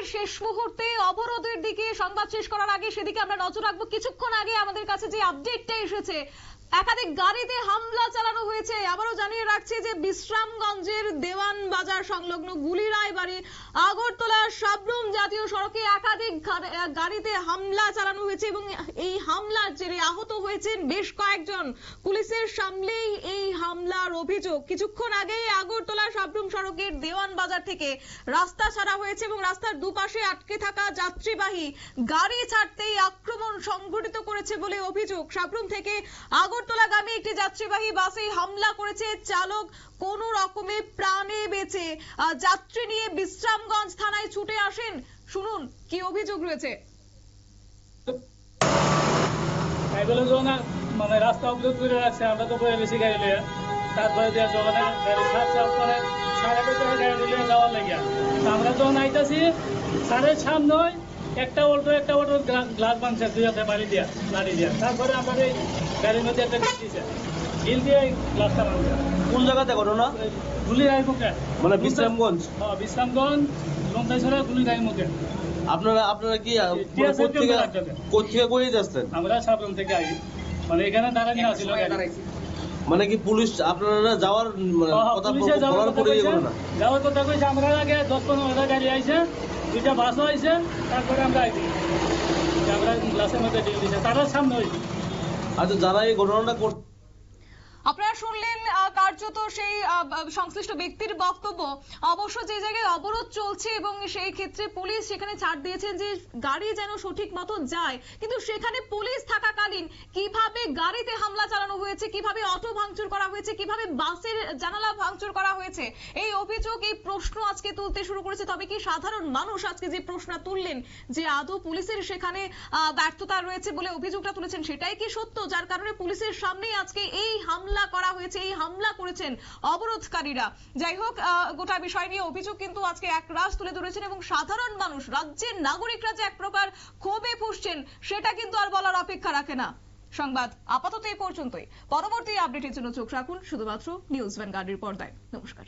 সংবাদের শেষ মুহূর্তে অবরোধের দিকে সংবাদ শেষ করার আগে সেদিকে আমরা নজর রাখব। কিছুক্ষণ আগে আমাদের কাছে যে আপডেটটা এসেছে, একাধিক গাড়িতে হামলা চালানো হয়েছে। আবারও জানিয়ে রাখছি যে বিশ্রামগঞ্জের দেওয়ান বাজার সংলগ্ন গুলিরায় বাড়ি আগরতলা সাবরুম জাতীয় সড়কে একাধিক গাড়িতে হামলা চালানো হয়েছে এবং এই হামলার জেরে আহত হয়েছেন বেশ কয়েকজন। পুলিশের সামনেই এই হামলার অভিযোগ। কিছুক্ষণ আগেই আগরতলা সড়কের দেওয়ান বাজার থেকে রাস্তা ছাড়া হয়েছে এবং রাস্তার দুপাশে আটকে থাকা যাত্রীবাহী গাড়ি ছাড়তেই আক্রমণ সংঘটিত করেছে বলে অভিযোগ। সাবরুম থেকে আগরতলাগামী একটি যাত্রীবাহী বাসে হামলা করেছে চালক। কোনো রকমে প্রাণে বেঁচে যাত্রী নিয়ে বিশ্রামগঞ্জ থানায় ছুটে আসেন। শুনুন, কি অভিযোগ রয়েছে। মানে রাস্তা অবরোধ করে রাখছে আমরা তো বেশি গাড়ি লিয়ে। গাড়ি সাফ সাফ করে সাড়ে করে গাড়ি লিয়ে যাওয়ার লেগে। আমরা যখন আইতাছি সাড়ে সামনে একটা অল্টো একটা অল্টো গ্লাস বানছে দুই হাতে বাড়ি দিয়া লাড়ি দিয়া। তারপরে আমার এই গাড়ির মধ্যে একটা গিল দিয়েছে গিল দিয়ে গ্লাসটা বানছে কোন জায়গাতে ঘটনা? গুলি গাড়ির মুখে মানে বিশ্রামগঞ্জ? হ্যাঁ বিশ্রামগঞ্জ লঙ্কাইছড়া গুলি গাড়ির মুখে। আপনারা আপনারা কি কোথেকে। কোথেকে করে যাচ্ছেন আমরা সাবরুম থেকে আই। মানে এখানে দাঁড়ানি আসছিল গাড়ি মানে কি পুলিশ আপনারা যাওয়ার মানে কথা পুলিশে যাওয়ার বলার কথা পরে না। যাওয়ার কথা কইছে আমরা আগে দশ পনেরো হাজার গাড়ি আইছে দুইটা বাসও আইছে তারপরে আমরা আইছি। আমরা গ্লাসের মধ্যে ডিল দিছে তারা সামনে হয়েছে আচ্ছা যারা এই ঘটনাটা করছে আপনারা শুনলেন কার্যত সেই সংশ্লিষ্ট ব্যক্তির বক্তব্য। অবশ্য যে জায়গায় অবরোধ চলছে এবং সেই ক্ষেত্রে পুলিশ সেখানে ছাড় দিয়েছেন যে গাড়ি যেন সঠিক মতো যায়, কিন্তু সেখানে পুলিশ থাকাকালীন কীভাবে গাড়িতে হামলা চালানো হয়েছে, কীভাবে অটো ভাঙচুর করা হয়েছে, কীভাবে বাসের জানালা ভাঙচুর করা হয়েছে, এই অভিযোগ, এই প্রশ্ন আজকে তুলতে শুরু করেছে। তবে কি সাধারণ মানুষ আজকে যে প্রশ্ন তুললেন যে আদৌ পুলিশের সেখানে ব্যর্থতা রয়েছে বলে অভিযোগটা তুলেছেন, সেটাই কি সত্য? যার কারণে পুলিশের সামনেই আজকে এই হামলা করা হয়েছে, এই হামলা করেছেন অবরোধকারীরা। যাই হোক গোটা বিষয় নিয়ে অভিযোগ কিন্তু আজকে এক রাশ তুলে ধরেছেন এবং সাধারণ মানুষ, রাজ্যের নাগরিকরা যে এক প্রকার ক্ষোভে ফুসছেন, সেটা কিন্তু আর বলার অপেক্ষা রাখে না। সংবাদ আপাতত এই পর্যন্তই। পরবর্তী আপডেটের জন্য চোখ রাখুন, শুধুমাত্র নিউজ ভ্যানগার্ডের পর্দায়। নমস্কার।